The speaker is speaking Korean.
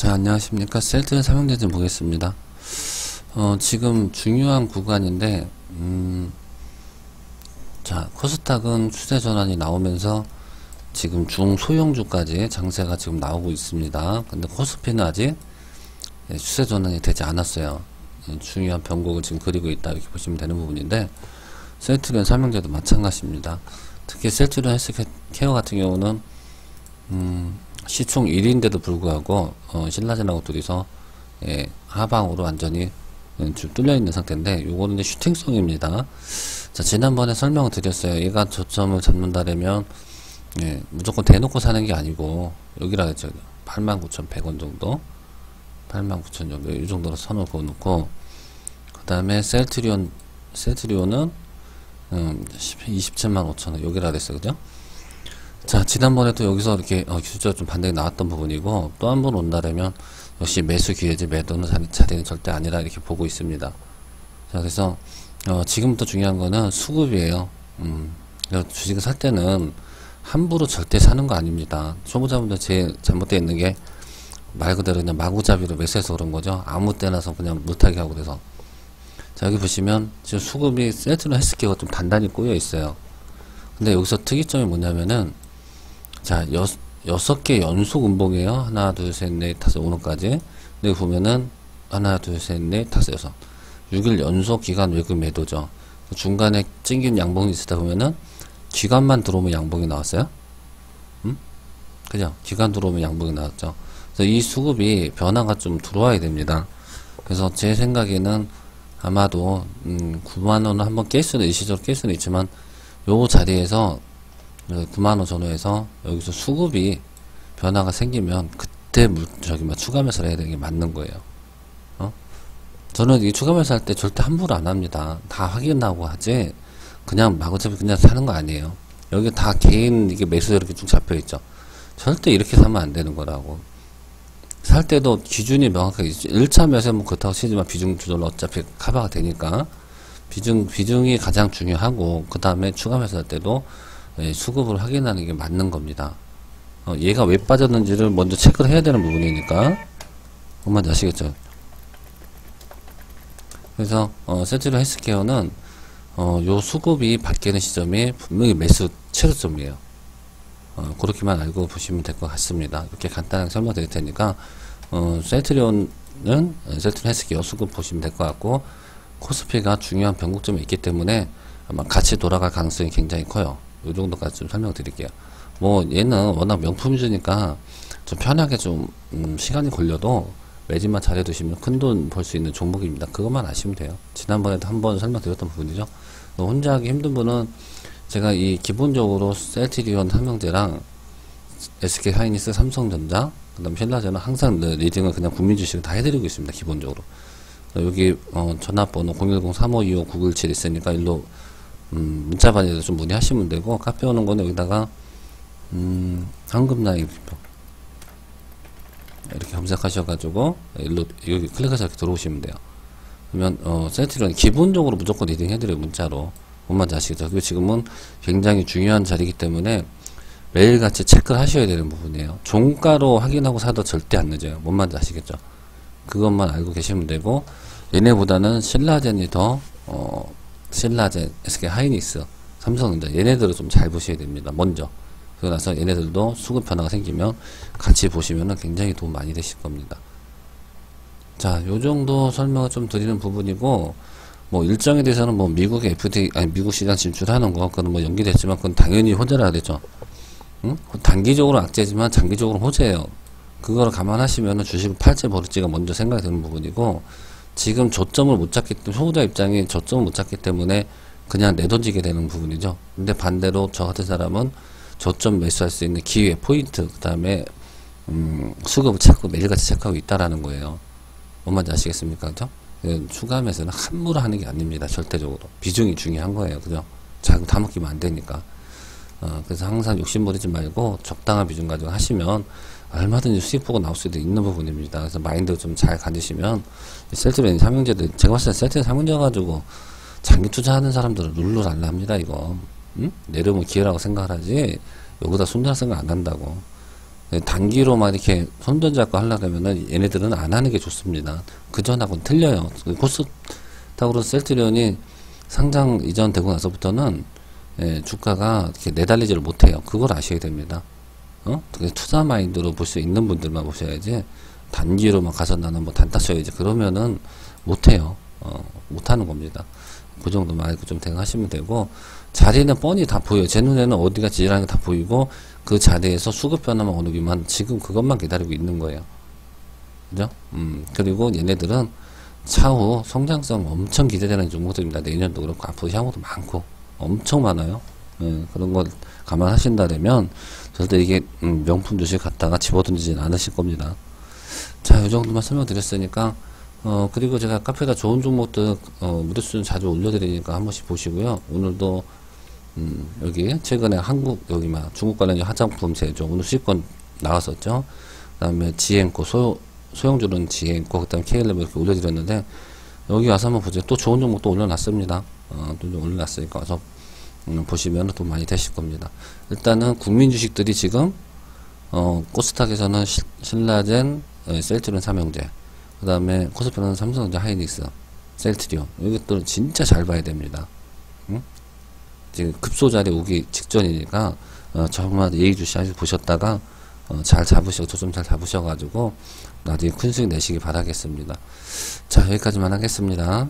자, 안녕하십니까. 셀트의 좀 보겠습니다. 어, 지금 중요한 구간인데, 음, 자, 코스닥은 추세 전환이 나오면서 지금 중소형주까지 장세가 지금 나오고 있습니다. 근데 코스피는 아직 예, 추세 전환이 되지 않았어요. 예, 중요한 변곡을 지금 그리고 있다. 이렇게 보시면 되는 부분인데, 셀트리온 삼형제도 마찬가지입니다. 특히 셀트리온 헬스케어 같은 경우는, 음, 시총 1위인데도 불구하고 어, 신라젠하고 둘이서 예, 하방으로 완전히 예, 좀 뚫려 있는 상태인데 요거는 이제 슈팅성입니다. 자 지난번에 설명을 드렸어요. 얘가 저점을 잡는다면 예, 무조건 대놓고 사는 게 아니고 여기라 했죠. 89,100원 정도 89,000 정도 이 정도로 선을 그어놓고 그 다음에 셀트리온 셀트리온은 음, 27만 5천원 여기라 됐어요. 그죠? 자, 지난번에도 여기서 이렇게 어, 기술적으로 좀 반등이 나왔던 부분이고 또 한 번 온다라면 역시 매수 기회지 매도는 자리는 절대 아니라 이렇게 보고 있습니다. 자, 그래서 어, 지금부터 중요한 거는 수급이에요. 음, 주식을 살 때는 함부로 절대 사는 거 아닙니다. 초보자분들 제일 잘못되어 있는 게 말 그대로 그냥 마구잡이로 매수해서 그런 거죠. 아무 때나서 그냥 못하게 하고 그래서. 자, 여기 보시면 지금 수급이 세트로 헬스케어가 좀 단단히 꼬여 있어요. 근데 여기서 특이점이 뭐냐면은 자, 여, 여섯 개 연속 음봉이에요. 하나, 둘, 셋, 넷, 다섯, 오늘까지. 근데 보면은, 하나, 둘, 셋, 넷, 다섯, 여섯. 6일 연속 기간 외국 매도죠. 중간에 찡긴 양봉이 있다 보면은, 기간만 들어오면 양봉이 나왔어요? 음? 그죠? 기간 들어오면 양봉이 나왔죠. 그래서 이 수급이 변화가 좀 들어와야 됩니다. 그래서 제 생각에는 아마도, 음, 9만원 한번 깰 수는, 일시적으로 깰 수는 있지만, 요 자리에서 9만원 전후에서 여기서 수급이 변화가 생기면 그때 물, 저기 뭐 추가 매수를 해야 되는 게 맞는 거예요. 어? 저는 이 추가 매수 할 때 절대 함부로 안 합니다. 다 확인하고 하지 그냥 마구잡이 그냥 사는 거 아니에요. 여기 다 개인 이게 매수 이렇게 쭉 잡혀 있죠. 절대 이렇게 사면 안 되는 거라고. 살 때도 기준이 명확하게 있죠. 1차 매수는 뭐 그렇다고 치지만 비중 조절은 어차피 커버가 되니까 비중 비중이 가장 중요하고 그 다음에 추가 매수할 때도 예, 수급을 확인하는 게 맞는 겁니다. 어, 얘가 왜 빠졌는지를 먼저 체크를 해야 되는 부분이니까 뭔지 아시겠죠? 그래서 어, 세트로 헬스케어는 어, 요 수급이 바뀌는 시점이 분명히 매수 최저점이에요. 어, 그렇게만 알고 보시면 될 것 같습니다. 이렇게 간단하게 설명드릴 테니까 어, 세트리온은 세트리온 헬스케어 수급 보시면 될 것 같고 코스피가 중요한 변곡점이 있기 때문에 아마 같이 돌아갈 가능성이 굉장히 커요. 요 정도까지 좀 설명드릴게요. 뭐 얘는 워낙 명품주니까 좀 편하게 좀 음, 시간이 걸려도 매진만 잘해 두시면 큰 돈 벌 수 있는 종목입니다. 그것만 아시면 돼요. 지난번에도 한번 설명드렸던 부분이죠. 혼자 하기 힘든 분은 제가 이 기본적으로 셀트리온 삼형제랑 SK 하이니스 삼성전자 그다음 신라제는 항상 리딩을 그냥 국민 주식을 다 해드리고 있습니다. 기본적으로 여기 어, 전화번호 010-3525-917 있으니까 일로 음, 문자반에도 좀 문의하시면 되고 카페 오는 거는 여기다가 음, 황금나이 이렇게 검색하셔가지고 일로 여기 클릭해서 이렇게 들어오시면 돼요. 그러면 어, 센트리온 기본적으로 무조건 리딩 해드려요 문자로 뭔말인지 아시겠죠? 그리고 지금은 굉장히 중요한 자리이기 때문에 매일같이 체크를 하셔야 되는 부분이에요. 종가로 확인하고 사도 절대 안 늦어요. 뭔 말인지 아시겠죠? 그것만 알고 계시면 되고 얘네보다는 신라젠이 더 어, 신라젠, SK 하이닉스, 삼성전자 얘네들을 좀 잘 보셔야 됩니다. 먼저. 그러고 나서 얘네들도 수급 변화가 생기면 같이 보시면 굉장히 도움 많이 되실 겁니다. 자, 요 정도 설명을 좀 드리는 부분이고, 뭐 일정에 대해서는 뭐 미국의 FTA, 아니 미국 시장 진출하는 거, 그건 뭐 연기됐지만 그건 당연히 호재라 되죠. 응? 단기적으로 악재지만 장기적으로 호재예요. 그거를 감안하시면 주식을 팔지 버릴지가 먼저 생각이 드는 부분이고, 지금 저점을 못 잡기 때문에 소비자 입장에 저점을 못 잡기 때문에 그냥 내던지게 되는 부분이죠. 근데 반대로 저 같은 사람은 저점 매수할 수 있는 기회, 포인트, 그 다음에 음, 수급을 체크, 매일같이 체크하고 있다라는 거예요. 뭔 말인지 아시겠습니까? 그죠? 추가 매수는 함부로 하는 게 아닙니다. 절대적으로. 비중이 중요한 거예요. 그죠? 자금 다 먹기면 안 되니까. 어, 그래서 항상 욕심 부리지 말고 적당한 비중 가지고 하시면 얼마든지 수익 보고 나올 수도 있는 부분입니다. 그래서 마인드 좀 잘 가지시면 셀트맨 삼형제들 제가 봤을 때 셀트맨 삼형제 가지고 장기 투자하는 사람들은 룰루랄라합니다 이거 응? 내려오면 기회라고 생각을 하지 여기다 손절 생각 안 한다고 단기로만 이렇게 손전 잡고 하려면은 얘네들은 안 하는 게 좋습니다. 그전하고는 틀려요. 코스닥으로 셀트리온이 상장 이전 되고 나서부터는 예, 주가가 이렇게 내달리지를 못해요. 그걸 아셔야 됩니다. 어? 투자 마인드로 볼 수 있는 분들만 보셔야지 단기로만 가서 나는 뭐 단타 쳐야지 그러면은 못해요. 어, 못하는 겁니다. 그 정도만 알고 좀 대응하시면 되고 자리는 뻔히 다 보여요. 제 눈에는 어디가 지지라는 게 다 보이고 그 자리에서 수급 변화만 오기만 지금 그것만 기다리고 있는 거예요. 그죠? 음, 그리고 얘네들은 차후 성장성 엄청 기대되는 종목들입니다. 내년도 그렇고 앞으로 향후도 많고 엄청 많아요. 예, 그런 걸 감안하신다면 절대 이게 음, 명품 주식 갖다가 집어던지진 않으실 겁니다. 자, 이 정도만 설명드렸으니까 어, 그리고 제가 카페가 좋은 종목들, 어, 무료수준 자주 올려드리니까 한 번씩 보시고요. 오늘도, 음, 여기, 최근에 한국, 여기 막 중국 관련 화장품 제조, 오늘 수익권 나왔었죠. 그 다음에 지앤코, 소, 소형주는 지앤코, 그 다음에 KLM 이렇게 올려드렸는데, 여기 와서 한번 보세요. 또 좋은 종목 또 올려놨습니다. 어, 또 올려놨으니까 와서, 음, 보시면 돈 많이 되실 겁니다. 일단은 국민 주식들이 지금, 어, 코스닥에서는 신라젠, 어, 셀트론 삼형제, 그 다음에 코스피는 삼성전자 하이닉스, 셀트리온 이것들은 진짜 잘 봐야 됩니다. 응? 지금 급소자리 오기 직전이니까 어, 정말 예의주시하시 보셨다가 어, 잘 잡으셔 조금 잘 잡으셔가지고 나중에 큰 수익 내시기 바라겠습니다. 자 여기까지만 하겠습니다.